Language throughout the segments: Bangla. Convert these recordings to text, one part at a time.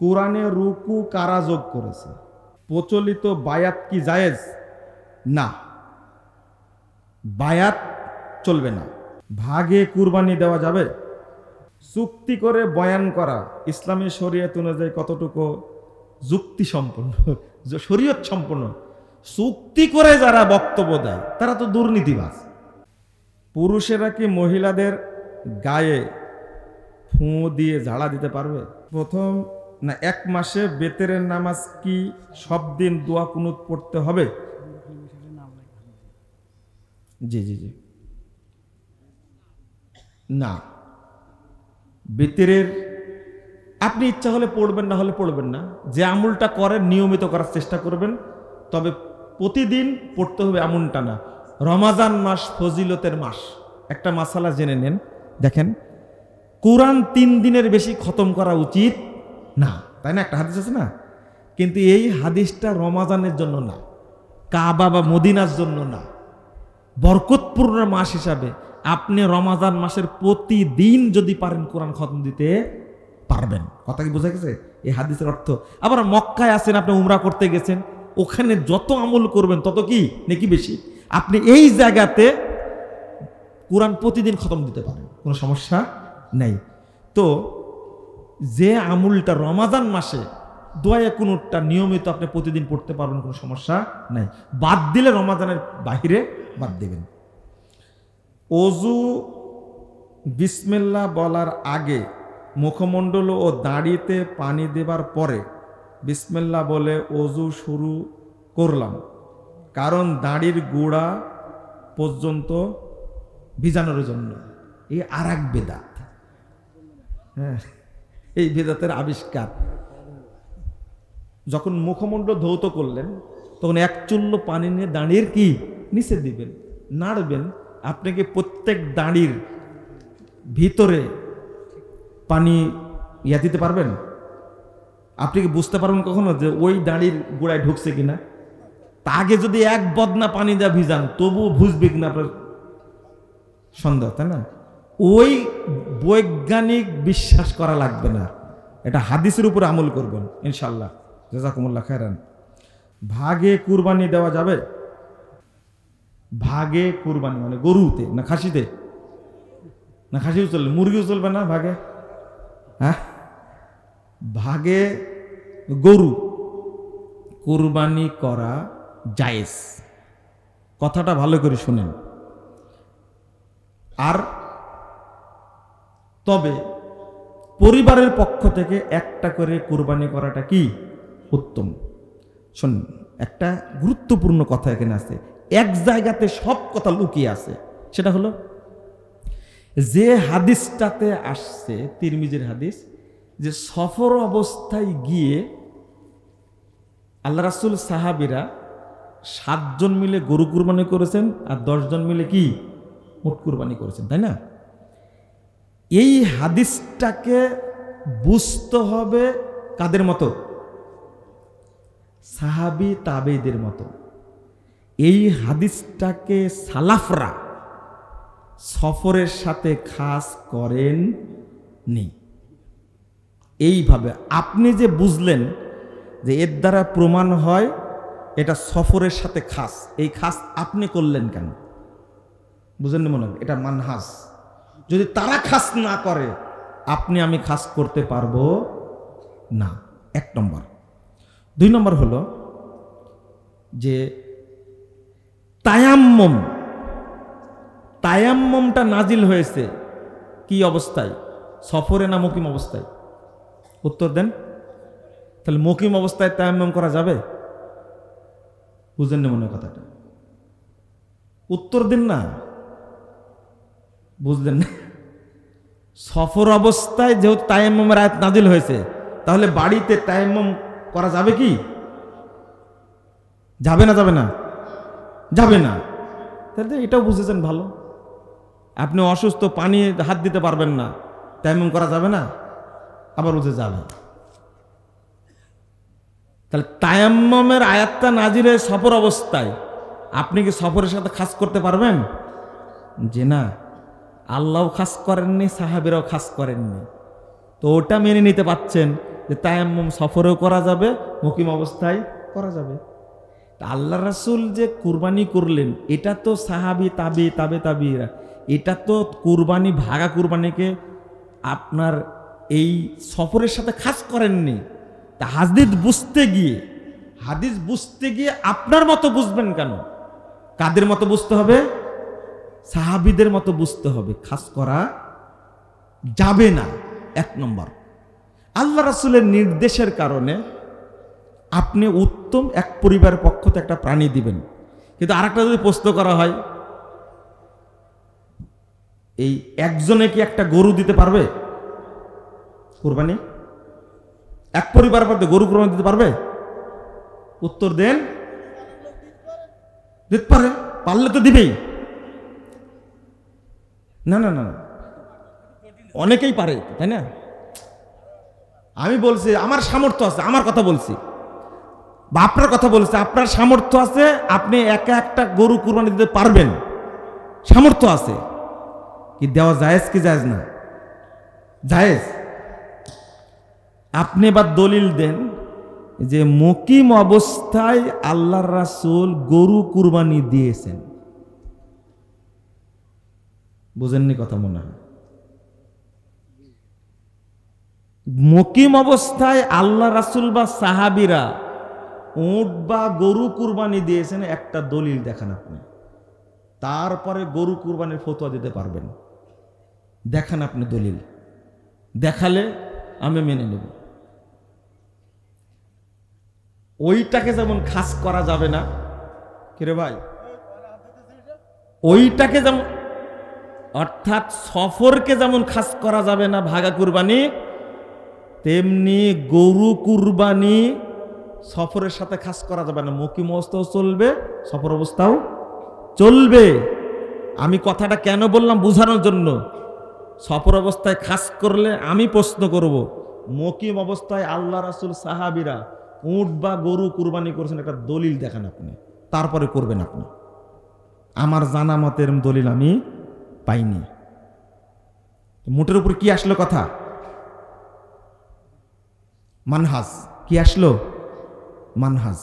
কোরআনে রুকু কারা যোগ করেছে? প্রচলিত বায়াত কি জায়েজ? না। বায়াত চলবে না। ভাগে কুরবানি দেওয়া যাবে। চুক্তি করে বয়ান করা। ইসলামী শরীয়ত অনুযায়ী কতটুকু যুক্তি সম্পন্ন শরীয়ত সম্পন্ন? চুক্তি করে যারা বক্তব্য দেয়, তারা তো দুর্নীতিবাজ। পুরুষেরা কি মহিলাদের গায়ে ফুঁ দিয়ে ঝাড়া দিতে পারবে? প্রথম না, এক মাসে বেতেরের নামাজ কি সব দিন দোয়া কুনুত পড়তে হবে? জি জি জি। না। বেতেরের, আপনি ইচ্ছা হলে পড়বেন, না হলে পড়বেন না। যে আমুলটা করেন, নিয়মিত করার চেষ্টা করবেন। তবে প্রতিদিন পড়তে হবে এমনটা না। রমাজান মাস ফজিলতের মাস। একটা মাসালা জেনে নেন। দেখেন, কোরআন তিন দিনের বেশি খতম করা উচিত না। তাই না? একটা হাদিস আছে না? কিন্তু এই হাদিসটা রমাজানের জন্য না। কাবা বা মদিনার জন্য না। বরকতপূর্ণ মাস হিসাবে আপনি রমাজান মাসের প্রতিদিন যদি পারেন কোরআন খতম দিতে, পারবেন। কথা কি বোঝা গেছে? এই হাদিসের অর্থ। আবার মক্কায় আছেন, আপনি উমরা করতে গেছেন, ওখানে যত আমল করবেন, তত কি? নাকি বেশি? আপনি এই জায়গাতে কোরআন প্রতিদিন খতম দিতে পারেন। কোনো সমস্যা নেই। তো যে আমুলটা রমাজান মাসে, দোয়া কোনোটা নিয়মিত আপনি প্রতিদিন পড়তে পারবেন, কোনো সমস্যা নাই। বাদ দিলে রমাজানের বাহিরে বাদ দেবেন। অজু বিসমিল্লা বলার আগে মুখমণ্ডল ও দাড়িতে পানি দেবার পরে বিসমিল্লা বলে অজু শুরু করলাম। কারণ দাড়ির গোড়া পর্যন্ত ভিজানোর জন্য। এই আর এক বেদাত। হ্যাঁ। এই বেদাতের আবিষ্কার। যখন মুখমণ্ডল ধৌত করলেন, তখন এক চুল্ল পানি নিয়ে দাঁড়িয়ে কি? নিচে দিবেন, নাড়বেন। আপনাকে প্রত্যেক দাঁড়ির ভিতরে পানি ইয়া দিতে পারবেন? আপনি কি বুঝতে পারবেন কখনো যে ওই দাঁড়ির গোড়ায় ঢুকছে কিনা? তা আগে যদি এক বদনা পানি দেওয়া ভিজান, তবুও বুঝবে কিনা আপনার সন্দেহ, তাই না? ওই বৈজ্ঞানিক বিশ্বাস করা লাগবে না। এটা হাদিসের উপর আমল করবেন ইনশাল্লাহ জাজাকুমুল্লাহ খায়রান। ভাগে কুরবানি দেওয়া যাবে? ভাগে কুরবানি মানে গরুতে না খাসিতে? না খাসিও চলবে মুরগিও চলবে না ভাগে? হ্যাঁ? ভাগে গরু। কুরবানি করা জায়েজ। কথাটা ভালো করে শুনেন। আর তবে পরিবারের পক্ষ থেকে একটা করে কুরবানি করাটা কি? উত্তম। শোন, একটা গুরুত্বপূর্ণ কথা এখানে আছে। এক জায়গাতে সব কথা লুকিয়ে আছে। সেটা হলো, যে হাদিসটাতে আসছে, তিরমিজের হাদিস, যে সফর অবস্থায় গিয়ে আল্লাহ রাসুল সাহাবিরা সাতজন মিলে গরু কুরবানি করেছেন আর দশজন মিলে কি? মোট কুরবানি করেছেন, তাই না? এই হাদিসটাকে বুঝতে হবে কাদের মতো? সাহাবি তাবেদের মতো। এই হাদিসটাকে সালাফরা সফরের সাথে খাস করেন নি। এইভাবে আপনি যে বুঝলেন যে এর দ্বারা প্রমাণ হয়, এটা সফরের সাথে খাস। এই খাস আপনি করলেন কেন? বুঝেন না মনে হয়? এটা মানহাস যদি তারা খাস না করে, আপনি আমি খাস করতে পারব না। এক নম্বর। দুই নম্বর হলো যে তায়াম্মম, তায়াম্মমটা নাজিল হয়েছে কি অবস্থায়? সফরে না মকিম অবস্থায়? উত্তর দেন। তাহলে মকিম অবস্থায় তায়াম্মম করা যাবে? বুঝলেন না মনে কথাটা। উত্তর দিন না। বুঝলেন? না সফর অবস্থায় যেহেতু তায়াম্মমের আয়াত নাজিল হয়েছে, তাহলে বাড়িতে তায়াম্মম করা যাবে কি? যাবে না যাবে না? যাবে না। তাহলে এটাও বুঝেছেন ভালো। আপনি অসুস্থ, পানি হাত দিতে পারবেন না তাইমম করা যাবে না, আবার বুঝে যাবে। তাহলে তায়াম্মমের আয়াতটা নাজিরে সফর অবস্থায়, আপনি কি সফরের সাথে খাস করতে পারবেন? যে না। আল্লাহও খাস করেননি, সাহাবিরাও খাস করেননি। তো ওটা মেনে নিতে পাচ্ছেন যে তায়াম্মুম সফরেও করা যাবে, মুকিম অবস্থায় করা যাবে। তা আল্লাহ রাসুল যে কুরবানি করলেন, এটা তো সাহাবি, তাবি, তাবে, তাবিরা। এটা তো কুরবানি, ভাগা কুরবানিকে আপনার এই সফরের সাথে খাস করেননি। তা হাদিস বুঝতে গিয়ে, হাদিস বুঝতে গিয়ে আপনার মতো বুঝবেন কেন? কাদের মতো বুঝতে হবে? সাহাবিদের মতো বুঝতে হবে, খাস করা যাবে না। এক নম্বর, আল্লাহ রাসূলের নির্দেশের কারণে আপনি উত্তম এক পরিবারের পক্ষ থেকে একটা প্রাণী দিবেন। কিন্তু আরেকটা যদি প্রশ্ন করা হয়, এই একজনে কি একটা গরু দিতে পারবে? কোরবানি? এক পরিবারের মধ্যে গরু কোরবানি দিতে পারবে? উত্তর দেন, দিতে পারে। পারলে তো দিবেই। না না না। অনেকেই পারে, তাই না? আমি বলছি, আমার সামর্থ্য আছে, আমার কথা বলছি। বা আপনার কথা বলছি, আপনার সামর্থ্য আছে, আপনি একা একটা গরু কুরবানি দিতে পারবেন। সামর্থ্য আছে। কি দেওয়া জায়েজ কি জায়েজ না? জায়েজ। আপনি এবার দলিল দেন যে মকিম অবস্থায় আল্লাহর রাসূল গরু কুরবানি দিয়েছেন। বুঝেননি কথা মনে হয়। মকিম অবস্থায় আল্লাহ রাসূল বা সাহাবিরা উট বা গরু কুরবানি দিয়েছেন, একটা দলিল দেখান আপনি। তারপরে গরু কুরবানির ফতোয়া দিতে পারবেন। দেখান আপনি দলিল। দেখালে আমি মেনে নেব। ওইটাকে যেমন খাস করা যাবে না, কিরে ভাই? ওইটাকে যেমন অর্থাৎ সফরকে যেমন খাস করা যাবে না ভাগা কুরবানি, তেমনি গরু কুরবানি সফরের সাথে খাস করা যাবে না। মকিম অবস্থাও চলবে, সফর অবস্থাও চলবে। আমি কথাটা কেন বললাম বোঝানোর জন্য? সফর অবস্থায় খাস করলে আমি প্রশ্ন করব, মকিম অবস্থায় আল্লাহ রাসুল সাহাবিরা উট বা গরু কুরবানি করেছেন একটা দলিল দেখান আপনি, তারপরে করবেন আপনি। আমার জানা মতের দলিল আমি পাইনি। মোটের উপর কি আসলো কথা? মানহাজ। কি আসলো? মানহাজ।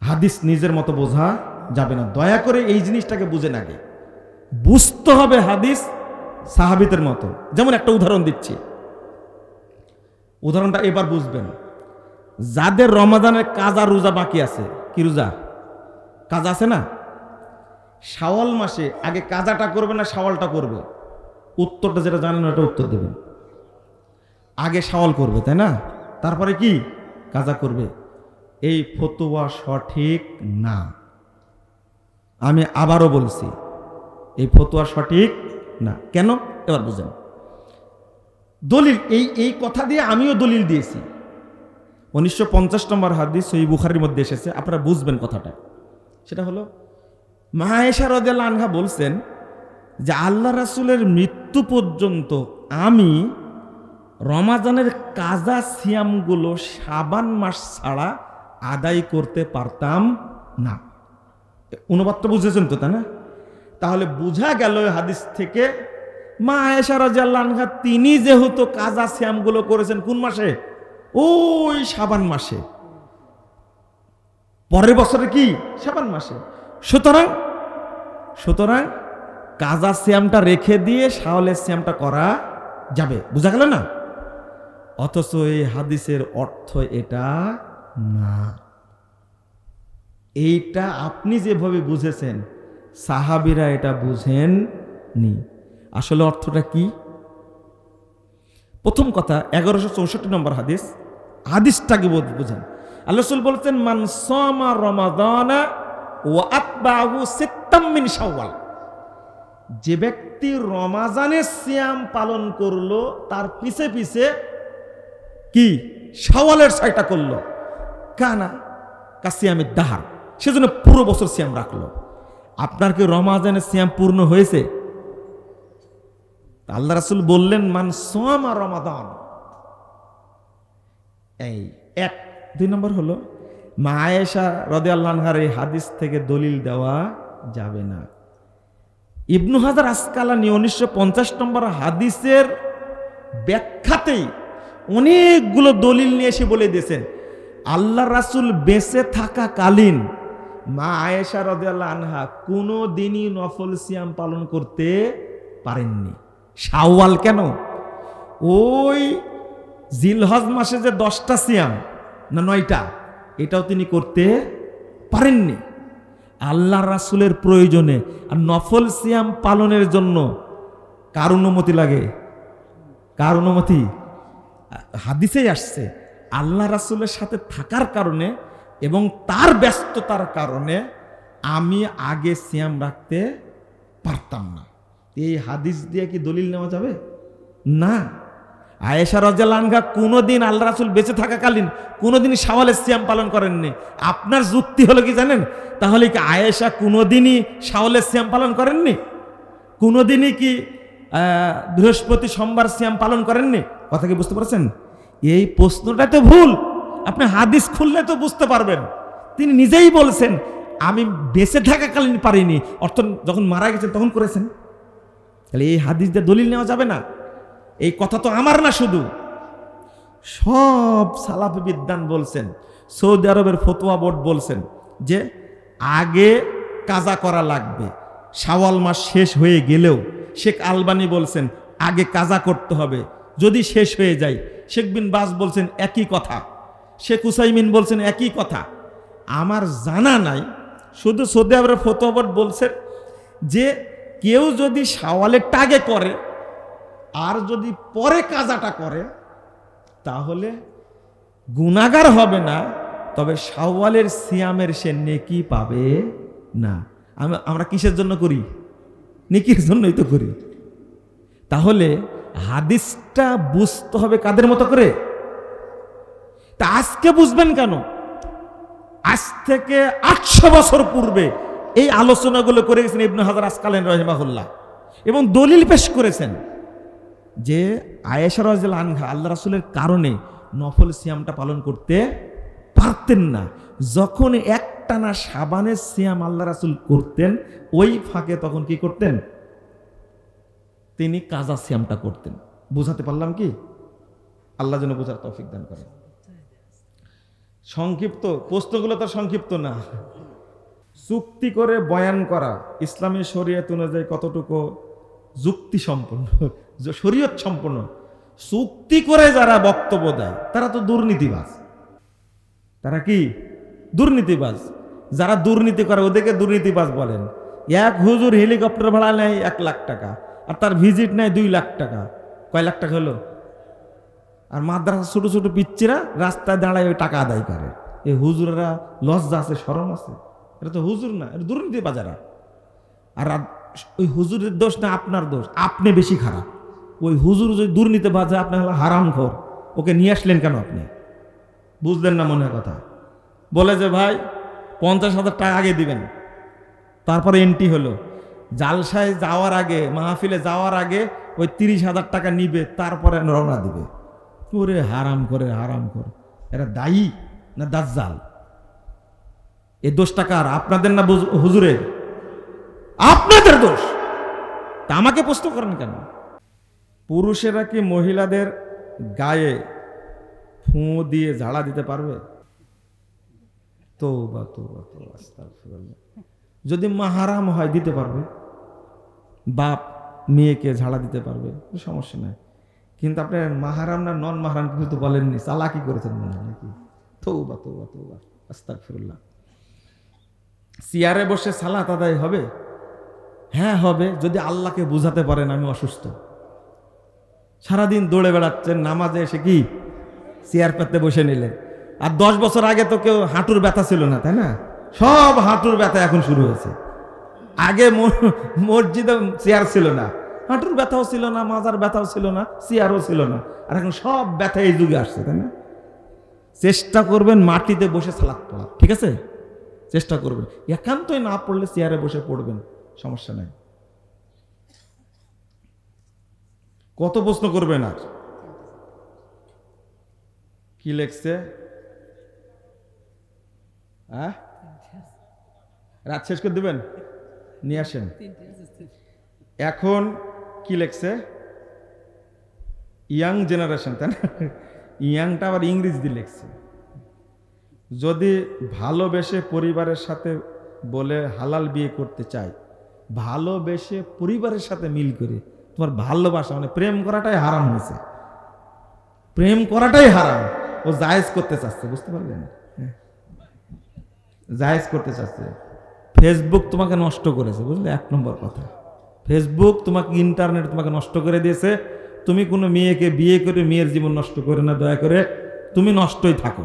হাদিস নিজের মতো বোঝা যাবে না। দয়া করে এই জিনিসটাকে বুঝে আগে বুঝতে হবে হাদিস সাহাবিতের মতো। যেমন একটা উদাহরণ দিচ্ছি। উদাহরণটা এবার বুঝবেন। যাদের রমাদানের কাজা রোজা বাকি আছে, কি রোজা? কাজা আছে না? শাওয়াল মাসে আগে কাজাটা করবে না শাওয়ালটা করবে? উত্তরটা যেটা জানেন ওটা উত্তর দেবেন। আগে শাওয়াল করবে, তাই না? তারপরে কি? কাজা করবে। এই ফতোয়া সঠিক না। আমি আবারও বলছি, এই ফতোয়া সঠিক না। কেন? এবার বুঝেন। দলিল, এই এই কথা দিয়ে আমিও দলিল দিয়েছি। উনিশশো পঞ্চাশ নম্বর হাদিস এই বুখারির মধ্যে এসেছে, আপনারা বুঝবেন কথাটা। সেটা হলো মায়েশা রদেল আনহা বলছেন যে আল্লাহ রাসুলের মৃত্যু পর্যন্ত আমি রমাজানের কাজা সিয়ামগুলো সাবান মাস ছাড়া আদায় করতে পারতাম না। অনুবাদটা বুঝেছেন তো, তাই না? তাহলে বোঝা গেল হাদিস থেকে মা আয়েশা রাজিয়াল্লাহ আনহা তিনি যেহেতু কাজা সিয়ামগুলো করেছেন কোন মাসে? ওই সাবান মাসে। পরের বছরে কি? সাবান মাসে। সুতরাং সুতরাং কাজা শ্যামটা রেখে দিয়ে শাওলের শ্যামটা করা যাবে। বুঝা গেল না? অথচ এই হাদিসের অর্থ এটা না। এইটা আপনি যেভাবে বুঝেছেন, সাহাবিরা এটা বুঝেন নি আসলে অর্থটা কি? প্রথম কথা, এগারোশো চৌষট্টি নম্বর হাদিস, হাদিসটাকে বোঝ- বুঝেন। আল্লাহ বলছেন, মান সমা রমাদানা ও আতবাহু সিত্তাম মিন শাওয়াল। যে ব্যক্তি রমাজানের সিয়াম পালন করল, তার পিছে পিছে কি? শাওয়ালের ছয়টা করল। কানা কাসিয়ামের দাহার। সেজন্য পুরো বছর সিয়াম রাখল। আপনার কি রমাজানের সিয়াম পূর্ণ হয়েছে? আল্লাহ রাসুল বললেন, মান সোয়ামা রমাদান। এই এক। দুই নম্বর হলো মা আয়েশা রদে আল্লাহার এই হাদিস থেকে দলিল দেওয়া যাবে না। ইবনু হাজার আসকালানি উনিশশো পঞ্চাশ নম্বর হাদিসের ব্যাখ্যাতেই অনেকগুলো দলিল নিয়ে এসে বলে দিয়েছেন আল্লাহ রাসুল বেঁচে থাকাকালীন মা আয়েশা রদিয়াল্লাহ আনহা কোনো দিনই নফল সিয়াম পালন করতে পারেননি। শাওয়াল কেন? ওই জিলহজ মাসে যে দশটা সিয়াম না নয়টা? এটাও তিনি করতে পারেননি। আল্লাহ রাসুলের প্রয়োজনে আর নফল সিয়াম পালনের জন্য কার অনুমতি লাগে? কার অনুমতি? হাদিসেই আসছে, আল্লাহ রাসুলের সাথে থাকার কারণে এবং তার ব্যস্ততার কারণে আমি আগে সিয়াম রাখতে পারতাম না। এই হাদিস দিয়ে কি দলিল নেওয়া যাবে? না। আয়েশা রাজালানগা কোনোদিন আল্লাহ রাসুল বেঁচে থাকাকালীন কোনোদিন শাওয়ালের সিয়াম পালন করেননি। আপনার যুক্তি হলো কি জানেন? তাহলে কি আয়েশা কোনোদিনই শাওয়ালের সিয়াম পালন করেননি? কোনোদিনই কি বৃহস্পতি সোমবার সিয়াম পালন করেননি? কথা কি বুঝতে পারছেন? এই প্রশ্নটা তো ভুল। আপনি হাদিস খুললে তো বুঝতে পারবেন। তিনি নিজেই বলছেন, আমি বেঁচে থাকাকালীন পারিনি। অর্থাৎ যখন মারা গেছেন তখন করেছেন। তাহলে এই হাদিস দিয়ে দলিল নেওয়া যাবে না। এই কথা তো আমার না শুধু। সব সালাফি বিদ্যান বলছেন, সৌদি আরবের ফতোয়া বোর্ড বলছেন যে আগে কাজা করা লাগবে, শাওয়াল মাস শেষ হয়ে গেলেও শেখ আলবানি বলছেন আগে কাজা করতে হবে, যদি শেষ হয়ে যায়, শেখ বিন বাস বলছেন একই কথা, শেখ হুসাইমিন বলছেন একই কথা। আমার জানা নাই, শুধু সৌদি আরবের ফতোয়া বোর্ড বলছেন যে কেউ যদি শাওয়ালের টাগে করে আর যদি পরে কাজাটা করে, তাহলে গুণাগার হবে না, তবে শাওয়ালের সিয়ামের সে নেকি পাবে না। আম- আমরা কিসের জন্য করি? নেকির জন্যই তো করি। তাহলে হাদিসটা বুঝতে হবে কাদের মতো করে? তা আজকে বুঝবেন কেন? আজ থেকে আটশো বছর পূর্বে এই আলোচনাগুলো করে গেছেন ইবনু হাজার আসকালেন রহিমাহুল্লাহ, এবং দলিল পেশ করেছেন। যে আয়েশা রাজিল আনহা আল্লাহ রাসুলের কারণে নফল সিয়ামটা পালন করতে পারতেন না। যখন একটানা সাবানের সিয়াম আল্লাহ রাসুল করতেন, ওই ফাঁকে তখন কি করতেন? তিনি কাজা সিয়ামটা করতেন। বুঝাতে পারলাম কি? আল্লাহ যেন বোঝার তৌফিক দান করেন। সংক্ষিপ্ত, প্রশ্নগুলো তো সংক্ষিপ্ত না। চুক্তি করে বয়ান করা, ইসলামী শরীয়ত অনুযায়ী কতটুকু যুক্তি জ- শরীয়ত সম্পন্ন চুক্তি করে যারা বক্তব্য দেয়, তারা তো দুর্নীতিবাজ। তারা কি? দুর্নীতিবাজ। যারা দুর্নীতি করে, ওদেরকে দুর্নীতিবাজ বলেন। এক হুজুর হেলিকপ্টার ভাড়া নেয় এক লাখ টাকা, আর তার ভিজিট নেয় দুই লাখ টাকা। কয় লাখ টাকা হলো? আর মাদ্রাসা ছোট ছোট পিচ্ছিরা রাস্তায় দাঁড়ায় ওই টাকা আদায় করে। এই হুজুরেরা লজ্জা আছে সরম আছে। এটা তো হুজুর না এটা দুর্নীতি বাজারা আর ওই হুজুরের দোষ না আপনার দোষ? আপনি বেশি খারাপ। ওই হুজুর যদি দুর্নীতি বাজে আপনি হলো হারাম ঘর। ওকে নিয়ে আসলেন কেন আপনি? বুঝলেন না মনে কথা? বলে যে, ভাই, পঞ্চাশ হাজার টাকা আগে দিবেন। তারপরে এন্ট্রি হলো। জালসায় যাওয়ার আগে, মাহফিলে যাওয়ার আগে ওই তিরিশ হাজার টাকা নিবে, তারপরে রওনা দিবে। ওরে হারাম করে হারাম করে এরা দায়ী না দাজ্জাল? এই দোষটা কার? আপনাদের না হুজুরের? আপনাদের দোষ! তা আমাকে প্রশ্ন করেন কেন? পুরুষেরা কি মহিলাদের গায়ে ফুঁ দিয়ে ঝাড়া দিতে পারবে? তো বা তো বা তো। যদি মাহারাম হয়, দিতে পারবে। বাপ মেয়েকে ঝাড়া দিতে পারবে, সমস্যা নাই। কিন্তু আপনি মাহারাম না নন মাহারাম কিন্তু তো বলেননি, চালাকি করেছেন মনে হয় নাকি? বা তো বা আস্তাক ফিরুল্লাহ চেয়ারে বসে সালাত আদায় হবে? হ্যাঁ হবে। যদি আল্লাহকে বুঝাতে পারেন, আমি অসুস্থ। সারাদিন দৌড়ে বেড়াচ্ছেন, নামাজে এসে কি চেয়ার পেতে বসে নিলেন। আর দশ বছর আগে তো কেউ হাঁটুর ব্যথা ছিল না, তাই না? সব হাঁটুর ব্যথা এখন শুরু হয়েছে। আগে মসজিদে চেয়ার ছিল না, হাঁটুর ব্যথাও ছিল না, মাজার ব্যথাও ছিল না, চেয়ারও ছিল না। আর এখন সব ব্যথা এই যুগে আসছে, তাই না? চেষ্টা করবেন মাটিতে বসে সালাদ পড়া, ঠিক আছে? চেষ্টা করবেন। একান্তই না পড়লে চেয়ারে বসে পড়বেন, সমস্যা নাই। কত প্রশ্ন করবেন আর কি লেখছে? হ্যাঁ? রাত শেষ করে দেবেন? নিয়ে আসেন। এখন কি লেখছে? ইয়াং জেনারেশন, তাই না? ইয়াংটা আবার ইংরেজি লেখছে। যদি ভালোবেসে পরিবারের সাথে বলে হালাল বিয়ে করতে চাই ভালোবেসে পরিবারের সাথে মিল করে তোমার ভালোবাসা মানে প্রেম করাটাই হারাম হয়েছে। প্রেম করাটাই হারাম। ও জায়েজ করতে চাচ্ছে, বুঝতে পারলেন? হ্যাঁ। জায়েজ করতে চাচ্ছে। ফেসবুক তোমাকে নষ্ট করেছে, বুঝলে? এক নম্বর কথা। ফেসবুক তোমাকে ইন্টারনেট তোমাকে নষ্ট করে দিয়েছে। তুমি কোনো মেয়েকে বিয়ে করে মেয়ের জীবন নষ্ট করে না, দয়া করে। তুমি নষ্টই থাকো।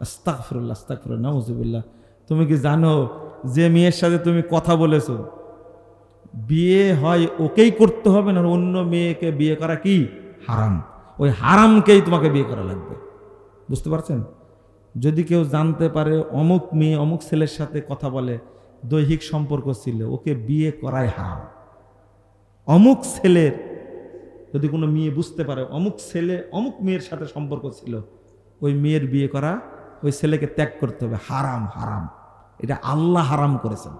আস্তাকফিরুল্লাহ আস্তাকফিরুল্লাহ নাউজুবিল্লাহ। তুমি কি জানো, যে মেয়ের সাথে তুমি কথা বলেছ বিয়ে হয় ওকেই করতে হবে না অন্য মেয়েকে বিয়ে করা কি? হারাম। ওই হারামকেই তোমাকে বিয়ে করা লাগবে। বুঝতে পারছেন? যদি কেউ জানতে পারে, অমুক মেয়ে অমুক ছেলের সাথে কথা বলে, দৈহিক সম্পর্ক ছিল, ওকে বিয়ে করাই হারাম। অমুক ছেলের, যদি কোনো মেয়ে বুঝতে পারে, অমুক ছেলে অমুক মেয়ের সাথে সম্পর্ক ছিল, ওই মেয়ের বিয়ে করা, ওই ছেলেকে ত্যাগ করতে হবে। হারাম হারাম। এটা আল্লাহ হারাম করেছেন।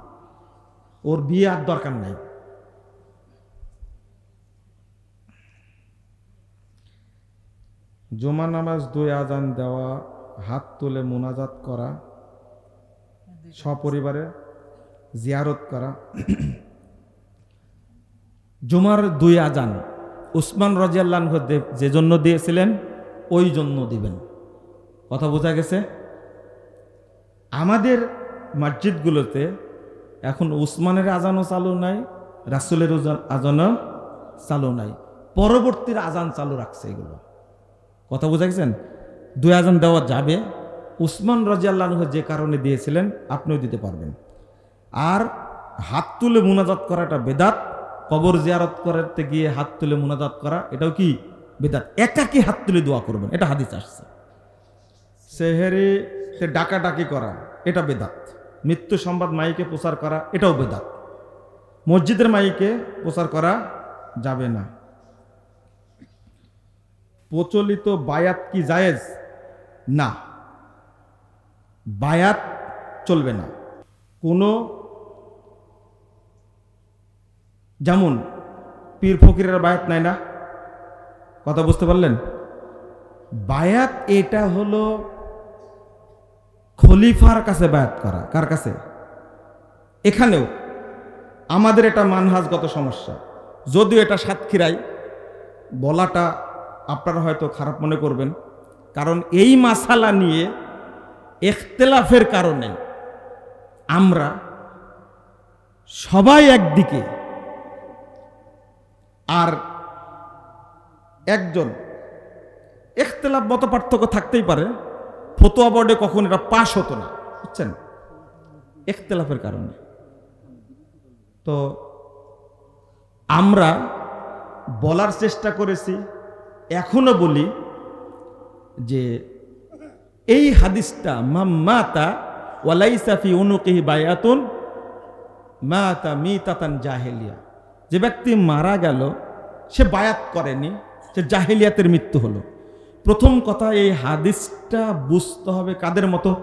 ওর বিয়ে আর দরকার নাই। জমা নামাজ দুই আজান দেওয়া, হাত তুলে মোনাজাত করা, সপরিবারে জিয়ারত করা। জুমার দুই আজান উসমান রাজিয়াল্লাহ যে জন্য দিয়েছিলেন, ওই জন্য দিবেন। কথা বোঝা গেছে? আমাদের মসজিদগুলোতে এখন উসমানের আজানও চালু নাই, রাসুলের আজানও চালু নাই। পরবর্তীর আজান চালু রাখছে এগুলো। কথা বোঝা গেছেন দুই আজান দেওয়া যাবে। উসমান রাজিয়াল্লাহ যে কারণে দিয়েছিলেন, আপনিও দিতে পারবেন। আর হাত তুলে মুনাজাত করাটা বেদাত। কবর জিয়ারত করতে গিয়ে হাত তুলে মুনাজাত করা, এটাও কি বেদাত? একাকি হাত তুলে দোয়া করবেন, এটা হাদিস আসছে। সেহেরিতে ডাকাডাকি করা, এটা বেদাত। মৃত্যু সংবাদ মাইকে প্রচার করা, এটাও বেদাত। মসজিদের মাইকে প্রচার করা যাবে না। প্রচলিত বায়াত কি জায়েজ? না। বায়াত চলবে না। কোনো যেমন পীর ফকিরের বায়াত নাই না? কথা বুঝতে পারলেন? বায়াত এটা হলো খলিফার কাছে বায়াত করা। কার কাছে? এখানেও। আমাদের এটা মানহাজগত সমস্যা। যদিও এটা সাতক্ষীরাই বলাটা আপনারা হয়তো খারাপ মনে করবেন, কারণ এই মাসালা নিয়ে এখতেলাফের কারণে আমরা সবাই একদিকে, আর একজন এখতেলাফ মত পার্থক্য থাকতেই পারে ফতোয়া বোর্ডে কখন এটা পাশ হতো না, বুঝছেন? এখতেলাফের কারণে। তো আমরা বলার চেষ্টা করেছি, এখনও বলি যে এই হাদিসটা মাম্মাতা ওয়ালাইসাফি অনুকিহি বায়াতুন মাতা মিতাতান জাহেলিয়া। যে ব্যক্তি মারা গেল, সে বায়াত করেনি, সে জাহেলিয়াতের মৃত্যু হলো। প্রথম কথা এই হাদিসটা বুঝতে হবে কাদের মতো?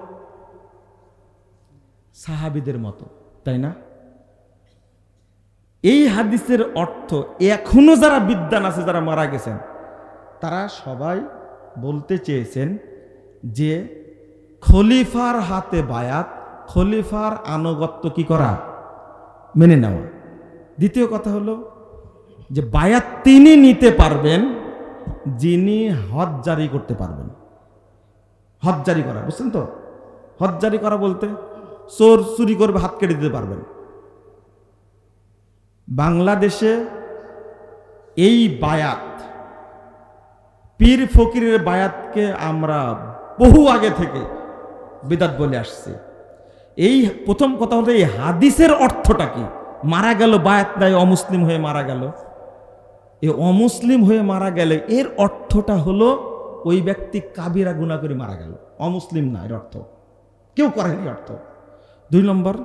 সাহাবিদের মতো, তাই না? এই হাদিসের অর্থ, এখনও যারা বিদ্যান আছে, যারা মারা গেছেন, তারা সবাই বলতে চেয়েছেন যে খলিফার হাতে বায়াত, খলিফার আনুগত্য কি করা? মেনে নেওয়া। দ্বিতীয় কথা হলো যে বায়াত তিনি নিতে পারবেন যিনি হজ জারি করতে পারবেন। হজ জারি করা, বুঝছেন তো? হজ জারি করা বলতে চোর চুরি করবে, হাত কেটে দিতে পারবেন। বাংলাদেশে এই বায়াত, পীর ফকিরের বায়াতকে আমরা বহু আগে থেকে বিদাত বলে আসছি। এই প্রথম কথা হলো, এই হাদিসের অর্থটা কি? মারা গেল, বায়াত দেয় অমুসলিম হয়ে মারা গেল। এই অমুসলিম হয়ে মারা গেলে এর অর্থটা হলো ওই ব্যক্তি কাবিরা গুণা করে মারা গেল। অমুসলিম না, এর অর্থ। কেউ করেনি অর্থ। দুই নম্বর,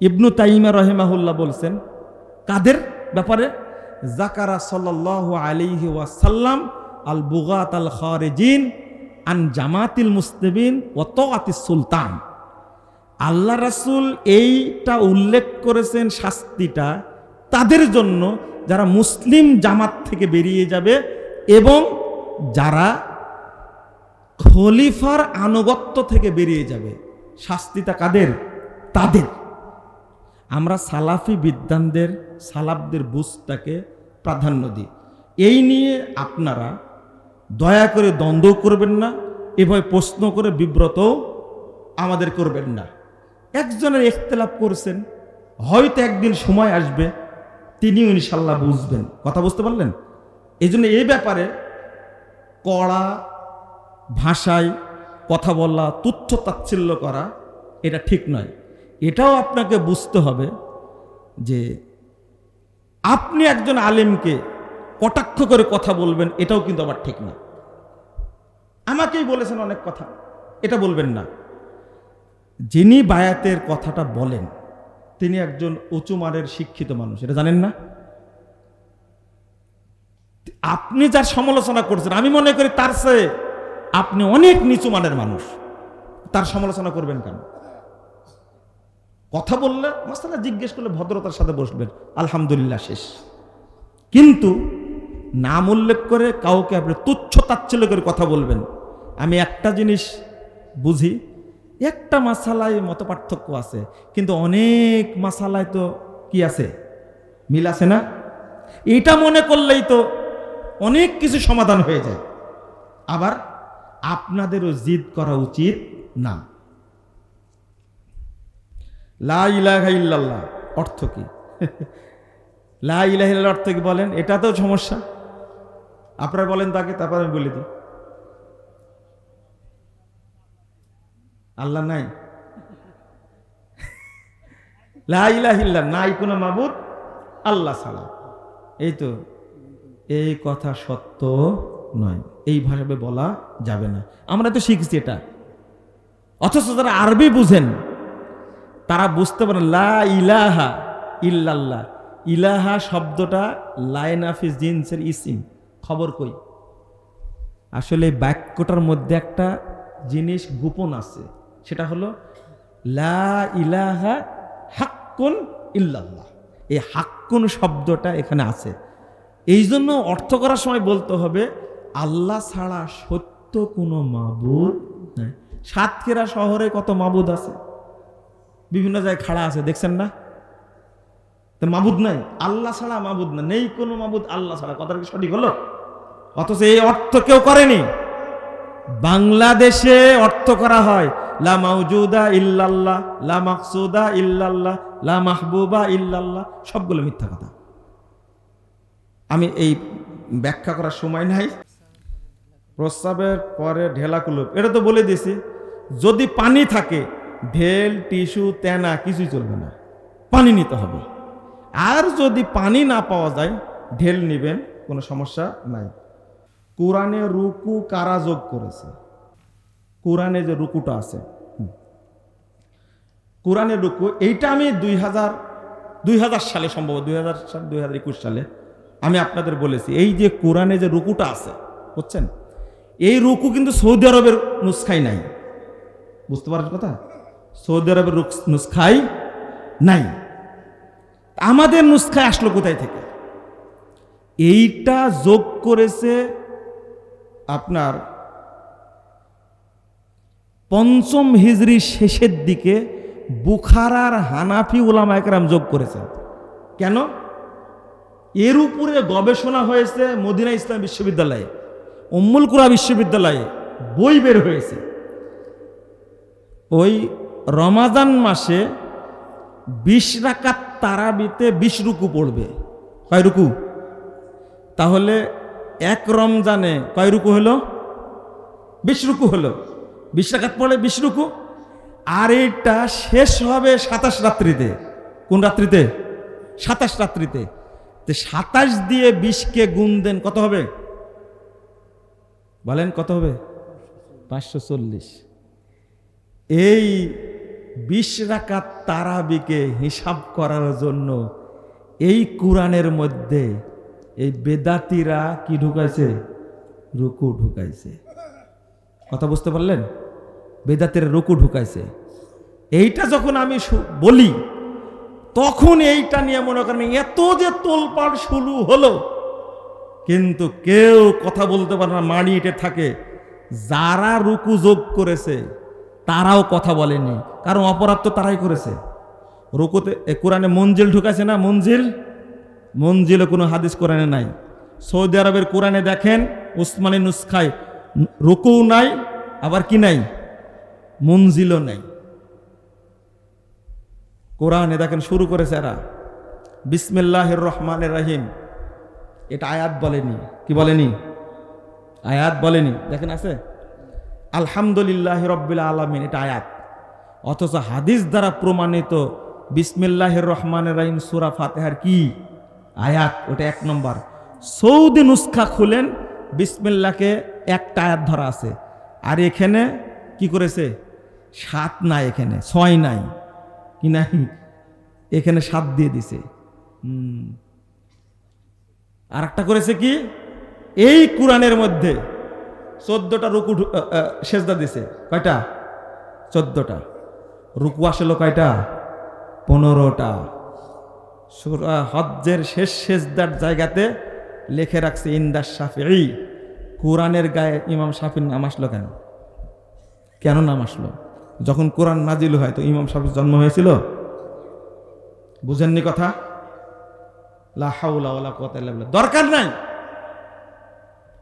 ইবনু তাইমা রহেমাহুল্লাহ বলছেন, কাদের ব্যাপারে? জাকারা সাল্লাহ আলিহি ওয়াসাল্লাম আল বুগাত আল খারেজিন আন জামাতিল মুস্তাবিন ও তোয়াতিস সুলতান। আল্লাহ রাসুল এইটা উল্লেখ করেছেন শাস্তিটা তাদের জন্য যারা মুসলিম জামাত থেকে বেরিয়ে যাবে এবং যারা খলিফার আনুগত্য থেকে বেরিয়ে যাবে শাস্তিটা কাদের? তাদের। আমরা সালাফি বিদ্যানদের সালাফদের বুঝটাকে প্রাধান্য দিই। এই নিয়ে আপনারা দয়া করে দ্বন্দ্ব করবেন না এভাবে প্রশ্ন করে বিব্রত আমাদের করবেন না। একজনের ইখতলাফ করছেন, হয়তো একদিন সময় আসবে তিনিও ইনশাল্লাহ বুঝবেন। কথা বুঝতে পারলেন? এই জন্য এই ব্যাপারে কড়া ভাষায় কথা বলা, তুচ্ছ তাচ্ছিল্য করা, এটা ঠিক নয়। এটাও আপনাকে বুঝতে হবে যে আপনি একজন আলেমকে কটাক্ষ করে কথা বলবেন, এটাও কিন্তু আবার ঠিক না। আমাকেই বলেছেন অনেক কথা, এটা বলবেন না। যিনি বায়াতের কথাটা বলেন তিনি একজন উঁচুমানের শিক্ষিত মানুষ, এটা জানেন না? আপনি যার সমালোচনা করছেন, আমি মনে করি তার চেয়ে আপনি অনেক নিচু মানের মানুষ। তার সমালোচনা করবেন কেন? কথা বললে মাসালা জিজ্ঞেস করলে ভদ্রতার সাথে বসবেন, আলহামদুলিল্লাহ শেষ। কিন্তু নাম উল্লেখ করে কাউকে আপনি তুচ্ছ তাচ্ছিল্য করে কথা বলবেন, আমি একটা জিনিস বুঝি একটা মাসালায় মত পার্থক্য আছে, কিন্তু অনেক মাসালায় তো কি আছে? মিল আছে না? এটা মনে করলেই তো অনেক কিছু সমাধান হয়ে যায়। আবার আপনাদেরও জিদ করা উচিত না। লা অর্থ কি? লা অর্থ কি বলেন? এটা তো সমস্যা। আপনারা বলেন তাকে, তারপর আমি বলে দিই। আল্লাহ নাই? লা ইলাহা ইল্লাহ নাই কোনো মাবুদ? আল্লাহ ছাড়া। এই তো, এই কথা সত্য নয়। এই এইভাবে বলা যাবে না। আমরা তো শিখছি এটা। অথচ যারা আরবি বুঝেন, তারা বুঝতে পারেন লা ইলাহা ইল্লাল্লাহ। ইলাহা শব্দটা লাইন আফিস জিন্সের ইসিম। খবর কই? আসলে বাক্যটার মধ্যে একটা জিনিস গোপন আছে। সেটা হলো, লা ইলাহা হাক্কুন ইল্লাল্লাহ। এই হাক্কুন শব্দটা এখানে আছে। এই জন্য অর্থ করার সময় বলতে হবে, আল্লাহ ছাড়া সত্য কোনো মাবুদ নাই। সাতক্ষীরা শহরে কত মাবুদ আছে? বিভিন্ন জায়গায় খাড়া আছে, দেখছেন না? তো মাবুদ নাই, আল্লাহ ছাড়া মাবুদ না। নেই কোনো মাবুদ আল্লাহ ছাড়া। কথাটা কি সঠিক হলো? অথচ এই অর্থ কেউ করেনি। বাংলাদেশে অর্থ করা হয় লা মাউজুদা ইল্লাল্লাহ, লা মাকসুদা ইল্লাল্লাহ, লা মাহবুবা ইল্লাল্লাহ, সবগুলো মিথ্যা কথা। আমি এই ব্যাখ্যা করার সময় নাই। প্রস্রাবের পরে ঢেলা এটা তো বলে দিয়েছি। যদি পানি থাকে, ঢেল, টিস্যু, তেনা, কিছুই চলবে না। পানি নিতে হবে। আর যদি পানি না পাওয়া যায়, ঢেল নেবেন, কোনো সমস্যা নাই। কোরআনে রুকু কারা যোগ করেছে? কোরআনে যে রুকুটা আছে। কোরআনের রুকু, এইটা আমি দুই হাজার দুই হাজার সালে সম্ভব, দুই হাজার সাল, দুই হাজার একুশ সালে আমি আপনাদের বলেছি, এই যে কোরআনে যে রুকুটা আছে, বুঝছেন? এই রুকু কিন্তু সৌদি আরবের নুসখাই নাই। বুঝতে পারার কথা? সৌদি আরবের নুসখাই নাই। আমাদের নুসখায় আসলো কোথায় থেকে? এইটা যোগ করেছে আপনার পঞ্চম হিজড়ির শেষের দিকে বুখারার হানাফি উলামা একরাম যোগ করেছেন। কেন? এর উপরে গবেষণা হয়েছে মদিনা ইসলাম বিশ্ববিদ্যালয়ে, উম্মুল কুরা বিশ্ববিদ্যালয়ে বই বের হয়েছে। ওই রমাজান মাসে বিশ রাকাত তারাবিতে বিশ রুকু পড়বে। কয় রুকু? তাহলে এক রমজানে কয় রুকু হলো? বিশ রুকু হলো। বিশ রাকাত পড়ে বিশ রুকু। আর এটা শেষ হবে সাতাশ রাত্রিতে। কোন রাত্রিতে? সাতাশ রাত্রিতে। তো সাতাশ দিয়ে বিশকে গুণ দেন কত হবে? বলেন কত হবে? পাঁচশো চল্লিশ। এই বিশ রাকাত তারাবিকে হিসাব করার জন্য এই কোরআনের মধ্যে এই বেদাতিরা কি ঢুকাইছে? রুকু ঢুকাইছে। কথা বুঝতে পারলেন? বেদাতিরা রুকু ঢুকাইছে। এইটা যখন আমি বলি, তখন এইটা নিয়ে মনে করেন এত যে তোলপাড় শুরু হলো, কিন্তু কেউ কথা বলতে পারে না, মাড়ি ইটে থাকে। যারা রুকু যোগ করেছে, তারাও কথা বলেনি, কারণ অপরাধ তো তারাই করেছে। রুকুতে কোরআনে মঞ্জিল ঢুকাছে না? মঞ্জিল? মঞ্জিলে কোনো হাদিস কোরআনে নাই। সৌদি আরবের কোরআনে দেখেন, উসমানী নুসখায় রুকুও নাই, আবার কি নাই? মঞ্জিলও নেই। কোরআনে দেখেন শুরু করেছে এরা। বিসমিল্লাহির রহমানের রাহিম। এটা আয়াত বলেনি। কি বলেনি? আয়াত বলেনি। দেখেন আছে? আলহামদুলিল্লাহ রব্বিল আলমিন, এটা আয়াত। অথচ হাদিস দ্বারা প্রমাণিত বিসমিল্লাহির রহমানের রাহিম সুরা ফাতেহার কি? আয়াত, ওটা এক নম্বর। সৌদি নুসখা খুলেন বিসমিল্লাকে একটা আয়াত ধরা আছে। আর এখানে কি করেছে? সাত নাই এখানে, ছয় নাই। কি নাই? এখানে সাত দিয়ে দিছে। আর একটা করেছে কি? এই কোরআনের মধ্যে চোদ্দটা রুকু সেজদা দিছে। কয়টা? চোদ্দটা। রুকু আসলো কয়টা? পনেরোটা। সুরা হজ্জের শেষ সেজদার জায়গাতে লেখে রাখছে ইন্দাস শাফি কোরআনের গায়ে ইমাম শাফির নাম আসলো কেন? কেন নাম আসলো? যখন কোরআন নাজিল হয়, তো ইমাম শাফির জন্ম হয়েছিল? বুঝেননি কথা। দরকার নাই।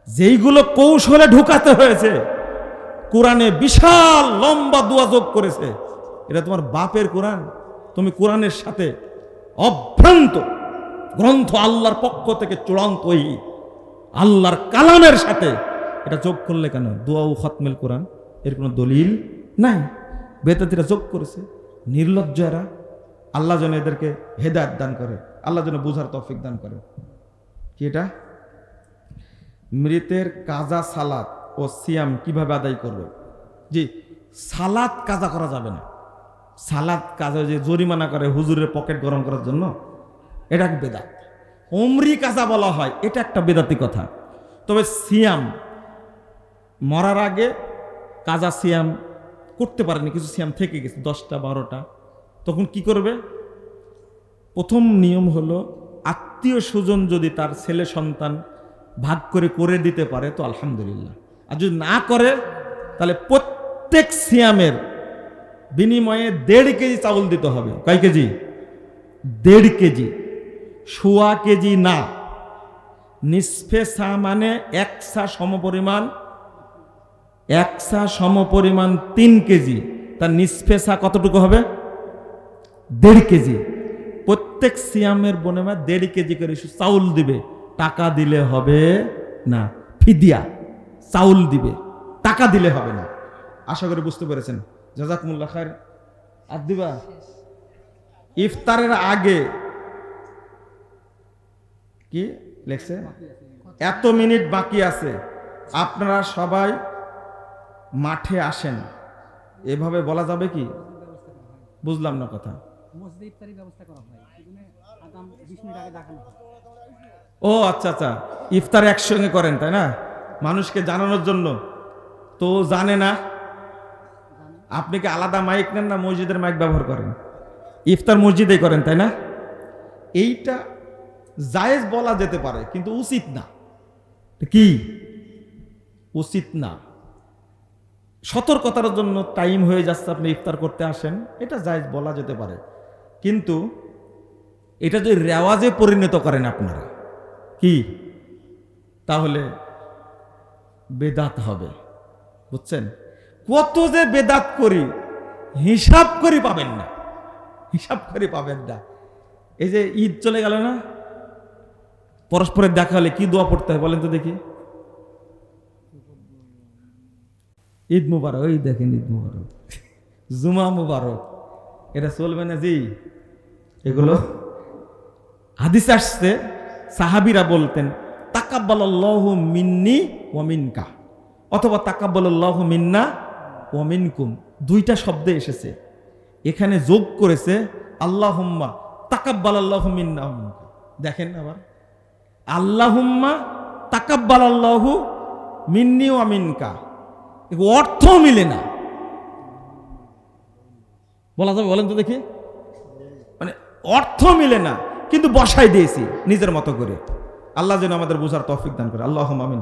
যেইগুলো কৌশলে ঢুকাতে হয়েছে, কোরআনে বিশাল লম্বা দোয়া যোগ করেছে। এটা তোমার বাপের কোরআন। তুমি কোরআনের সাথে অভ্রান্ত। গ্রন্থ আল্লাহর পক্ষ থেকে চূড়ান্ত আল্লাহর কালামের সাথে এটা যোগ করলে কেন? দোয়া ও খতমেল কোরআন। এর কোনো দলিল নাই। বেতাতিরা যোগ করেছে। নির্লজ্জ এরা আল্লাহ যেন এদেরকে হেদায়ত দান করে, আল্লাহ যেন বুঝার তৌফিক দান করে। কি এটা? মৃতের কাজা সালাত ও সিয়াম কীভাবে আদায় করবে? জি, সালাত কাজা করা যাবে না। সালাত কাজা যে জরিমানা করে হুজুরের পকেট গরম করার জন্য, এটা এক বেদাত। অমরি কাজা বলা হয়, এটা একটা বেদাতি কথা। তবে সিয়াম, মরার আগে কাজা সিয়াম করতে পারেনি, কিছু সিয়াম থেকে গেছে, দশটা, বারোটা। তখন কি করবে? প্রথম নিয়ম হলো, আত্মীয় স্বজন যদি তার ছেলে সন্তান ভাগ করে করে দিতে পারে, তো আলহামদুলিল্লাহ। আর যদি না করে, তাহলে প্রত্যেক সিয়ামের বিনিময়ে দেড় কেজি চাউল দিতে হবে। কয় কেজি? দেড় কেজি। সোয়া কেজি না। নিসফে মানে এক সা সমপরিমাণ এক সা সমপরিমাণ তিন কেজি, তার সা কতটুকু হবে? দেড় কেজি। প্রত্যেক সিয়ামের বনেমা দেড় কেজি করে চাউল দিবে। টাকা দিলে হবে না। ফিদিয়া, চাউল দিবে। টাকা দিলে হবে না। আশা করি বুঝতে পেরেছেন। জাজাকুমুল্লাহ খায়ের আর দিবা? ইফতারের আগে কি লেখছে? এত মিনিট বাকি আছে। আপনারা সবাই মাঠে আসেন। এভাবে বলা যাবে কি? বুঝলাম না কথা। মসজিদে ও আচ্ছা আচ্ছা। ইফতার একসঙ্গে করেন, তাই না? মানুষকে জানানোর জন্য। তো জানে না? আপনি কি আলাদা মাইক নেন না মসজিদের মাইক ব্যবহার করেন? ইফতার মসজিদেই করেন, তাই না? এইটা জায়েজ বলা যেতে পারে, কিন্তু উচিত না। কি? উচিত না। সতর্কতার জন্য টাইম হয়ে যাচ্ছে আপনি ইফতার করতে আসেন। এটা জায়েজ বলা যেতে পারে। কিন্তু এটা যদি রেওয়াজে পরিণত করেন আপনারা, কি? তাহলে বেদাত হবে। বুঝছেন? কত যে বেদাত করি, হিসাব করে পাবেন না। হিসাব করে পাবেন না। এই যে ঈদ চলে গেল না? পরস্পরের দেখা হলে কি দোয়া পড়তে হয় বলেন তো দেখি। ঈদ মুবারক ওই দেখেন ঈদ মুবারক। জুমা মুবারক। এটা চলবে না জি? এগুলো? হাদিস আসছে, সাহাবিরা বলতেন, তাকাব্বালাল্লাহু মিন্নি ওয়া মিনকা অথবা তাকাব্বালাল্লাহু মিন্না ওয়া মিনকুম দুইটা শব্দে এসেছে। এখানে যোগ করেছে, আল্লাহুম্মা তাকাব্বালাল্লাহু মিন্না ওয়া মিনকা দেখেন আবার। আল্লাহুম্মা তাকাব্বালাল্লাহু মিন্নি ওয়া মিনকা এগুলো অর্থ মিলে না। বলা যাবে বলেন তো দেখি। মানে অর্থ মিলে না, কিন্তু বসাই দিয়েছি নিজের মতো করে। আল্লাহ যেন আমাদের বোঝার তফিক দান করে। আল্লাহ আমিন।